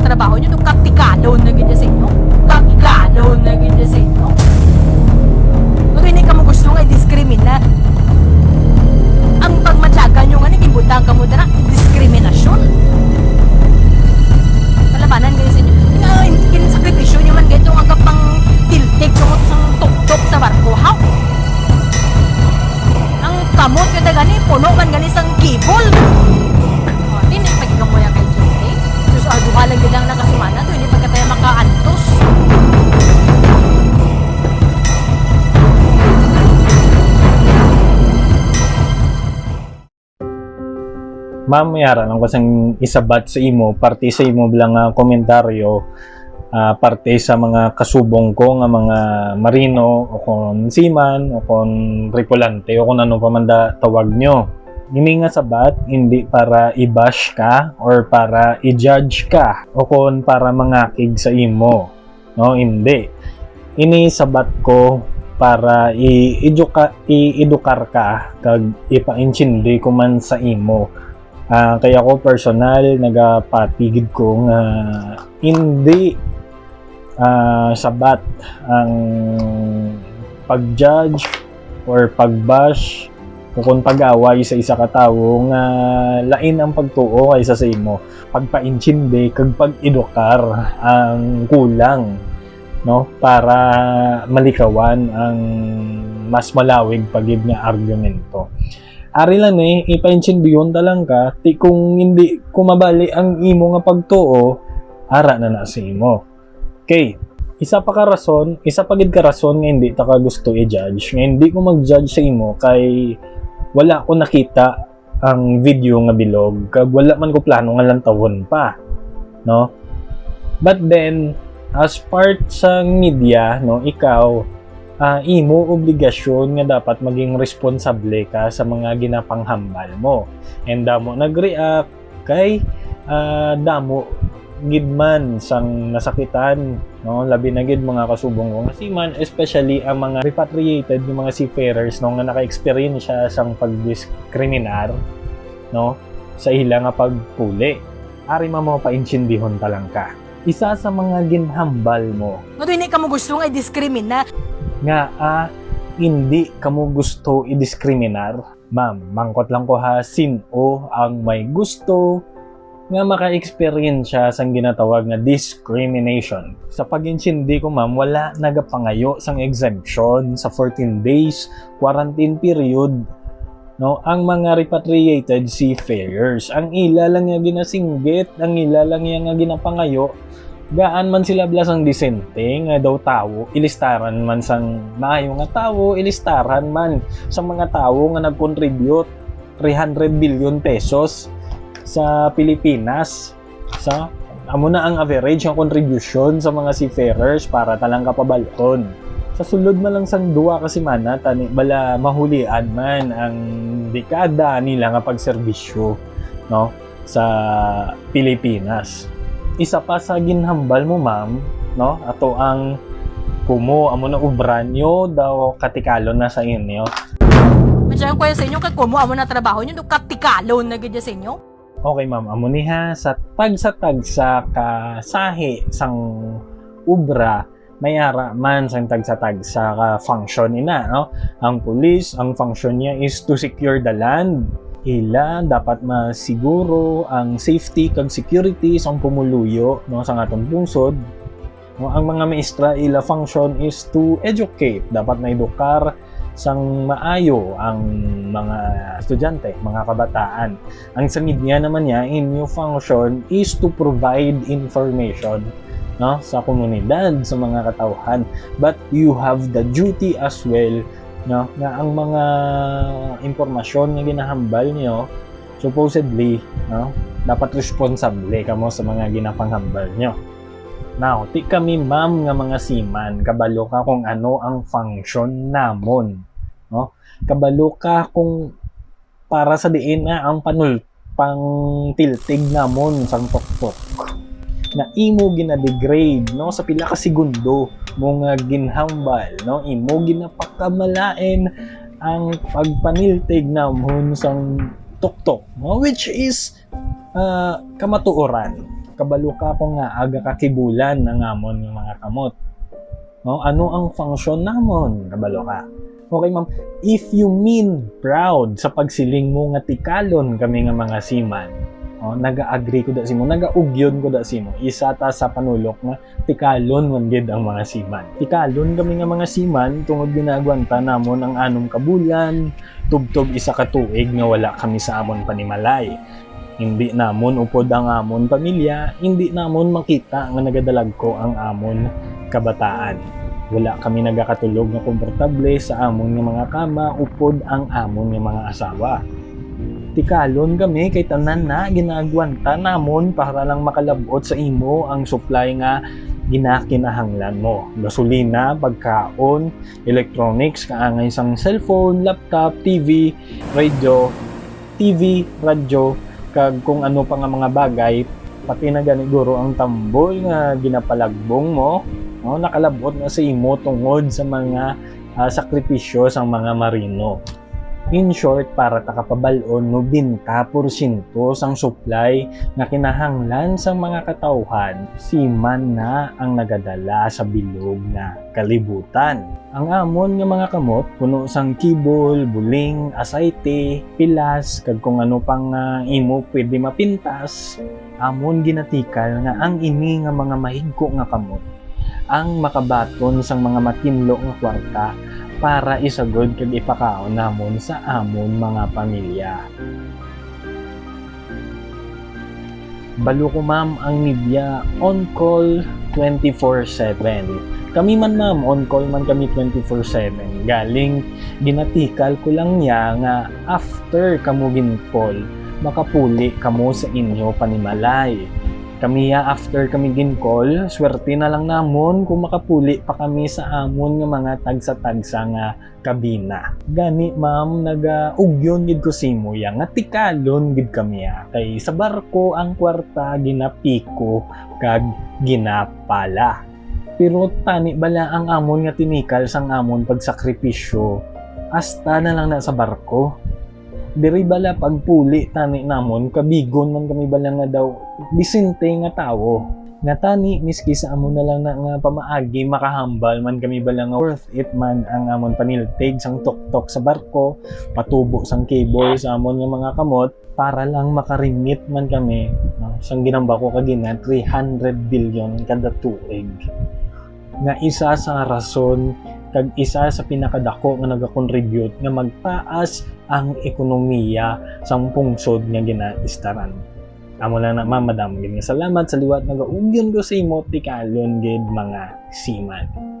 trabaho nyo, itong kaktikalo na ganyan sa inyo. Kaktikalo na ganyan sa inyo. Kung hindi ka mo gusto nga i-discrimina, ang pagmatyagan nyo nga, nagibutang ka mo na diskriminasyon. Palabanan ganyan sa inyo. Nga, kinisakripisyo nyo man ganito ang kapang tiltik sa tuktok sa barko. How? Ang kamot ka na gani, puno man gani sang kibol. Ka lang lang nakasimana to, hindi pagka tayo makaantos. Ma'am, yara lang kasang isabat sa imo, parte sa imo bilang nga komentaryo, ah, parte sa mga kasubong ko nga mga marino o kung seaman o kung tripulante o kung ano pa man da tawag nyo. Ini nga sabat, hindi para i-bash ka or para i-judge ka o kung para mangakig sa imo. No, hindi. Ini sabat ko para i-eduka, i-edukar ka kag ipaintindi ko man sa imo Ah, kaya ko personal nagapatigid ko nga hindi ah, sabat ang pag-judge or pag-bash kung pag-away sa isa ka tawo nga lain ang pagtuo kaysa sa imo. Pagpaintindi kag pag-edukar ang kulang no? Para malikawan ang mas malawig pagid nga argumento. Ari lang eh, ipaintindiyon talang ka, ti kung hindi kumabali ang imo nga pagtuo, ara na na sa imo. Okay, isa pa ka rason, isa pa gid ka rason nga hindi ta ka gusto i-judge, nga hindi ko mag-judge sa imo kay wala ko nakita ang video nga bilog, kag wala man ko plano nga lang tawon pa, no? But then, as part sa media, no, ikaw, ah, imo obligasyon nga dapat maging responsable ka sa mga ginapanghambal mo. And damo nag-react kay ah, damo gid man sang nasakitan no? Labi na gid mga kasubong ko nga seaman especially ang mga repatriated yung mga seafarers no? Nga naka-experience siya sang pagdiskriminar no? Sa ila nga pagpuli. Ari man mo paintsindihon talang ka. Isa sa mga ginhambal mo. Kung hindi ka mo gusto nga i-discrimina, nga ah, hindi kamo gusto i-diskriminar. Ma'am, mangkot lang ko ha, sino ang may gusto nga maka-experience siya sang ginatawag na discrimination. Sa pag-insindi ko ma'am, wala nagapangayo sang exemption sa 14 days quarantine period no ang mga repatriated seafarers ang ila lang nga ginasinggit ang ila lang nga ginapangayo gaan man sila blasang disente nga daw tawo ilistaran man sang maayo nga tawo ilistaran man sa mga tawo nga nag-contribute 300 billion pesos sa Pilipinas. Sa amo na ang average ng contribution sa mga seafarers para talang kapabalon sa sulod man lang sang duwa ka semana tani bala mahulian man ang dekada nila nga pagserbisyo no sa Pilipinas. Isa pa sa ginhambal mo ma'am no ato ang kumo. Amo na ubranyo daw katikalo na sa inyo. Masyadong ko sa inyo, kay kumo amo na trabaho nyo, kaktikalo na ganyan sa inyo. Okay ma'am, amo niha sa tag sa kasahi sang ubra mayara man sang tag sa ka function ina no? Ang police ang function niya is to secure the land. Ila dapat masiguro ang safety kag security sang pumuluyo no? Sa atong pungsod no, ang mga maestra ila function is to educate. Dapat na edukar sang maayo ang mga estudyante, mga kabataan. Ang sa media naman niya, inyo function is to provide information no, sa komunidad, sa mga katauhan. But you have the duty as well no, na ang mga impormasyon na ginahambal niyo supposedly no, dapat responsable kamo sa mga ginapanghambal niyo. Now, ti kami ma'am nga mga siman, kabalo ka kung ano ang function namon. No? Kabalo ka kung para sa diin na ang panul pang tiltig namon sang tuktok na imo gina-degrade no? Sa pila ka segundo mo nga ginhambal no? Imo ginapakamalain ang pagpaniltig namon sang tuktok no? Which is ah, kamatuoran kabalo ka ko nga aga kakibulan ng amon ng mga kamot. No, ano ang function namon kabalo ka? Okay ma'am, if you mean proud sa pagsiling mo nga tikalon kami nga mga siman, oh, naga-agree ko da simo, naga-ugyon ko da simo. Isa ta sa panulok nga tikalon man gid ang mga siman. Tikalon kami nga mga siman tungod ginagwanta namon ang anom kabulan, tubtob isa ka tuig nga wala kami sa amon panimalay. Hindi namon upod ang amon pamilya, hindi namon makita nga nagadalag ko ang amon kabataan. Wala kami nagakatulog na komportable sa amon nga mga kama upod ang amon nga mga asawa. Tikalon kami kay tanan na ginagwanta namon para lang makalabot sa imo ang supply nga ginakinahanglan mo. Gasolina, pagkaon, electronics, kaangay sang cellphone, laptop, TV, radio, TV, radyo, kag kung ano pa nga mga bagay, pati na gani guro ang tambol nga ginapalagbong mo, no, nakalabot na sa imo tungod sa mga ah, sakripisyo sang mga marino. In short, para takapabalon no binta porsyento sang supply nga kinahanglan sa mga katawhan, si man na ang nagadala sa bilog na kalibutan. Ang amon nga mga kamot, puno sang kibol, buling, asayte, pilas, kag kung ano pang ah, imo pwede mapintas, amon ginatikal nga ang ini nga mga mahigko nga kamot ang makabaton sang mga matinlo nga kwarta para isagod kag ipakaon namon sa amon mga pamilya. Balo ko ma'am ang media on call 24/7. Kami man ma'am on call man kami 24/7. Galing ginatikal ko lang niya nga after kamo gin-call makapuli kamo sa inyo panimalay. Kami ya after kami gin-call, swerte na lang namon kung makapuli pa kami sa amon nga mga tagsa-tagsa nga kabina. Gani ma'am, naga-ugyon gid ko simo ya nga tikalon gid kami. Kay sa barko ang kwarta ginapiko kag ginapala. Pero tani bala ang amon nga tinikal sang amon pagsakripisyo. Asta na lang na sa barko diri bala pagpuli tani namon kabigon man kami bala nga daw bisinte nga tawo nga tani miski sa amon na lang na nga pamaagi makahambal man kami bala nga worth it man ang amon paniltig sang tuktok sa barko patubo sang cable sa amon nga mga kamot para lang makarimit man kami no? sang ginamba ko kagina 300 billion kada tuig nga isa sa rason kag isa sa pinakadako nga naga-contribute nga magtaas ang ekonomiya sa pungsod nga ginaistaran. Amo lang na ma'am, madam, gid nga salamat sa liwat nagaugyon ko sa imo tikalon gid mga siman.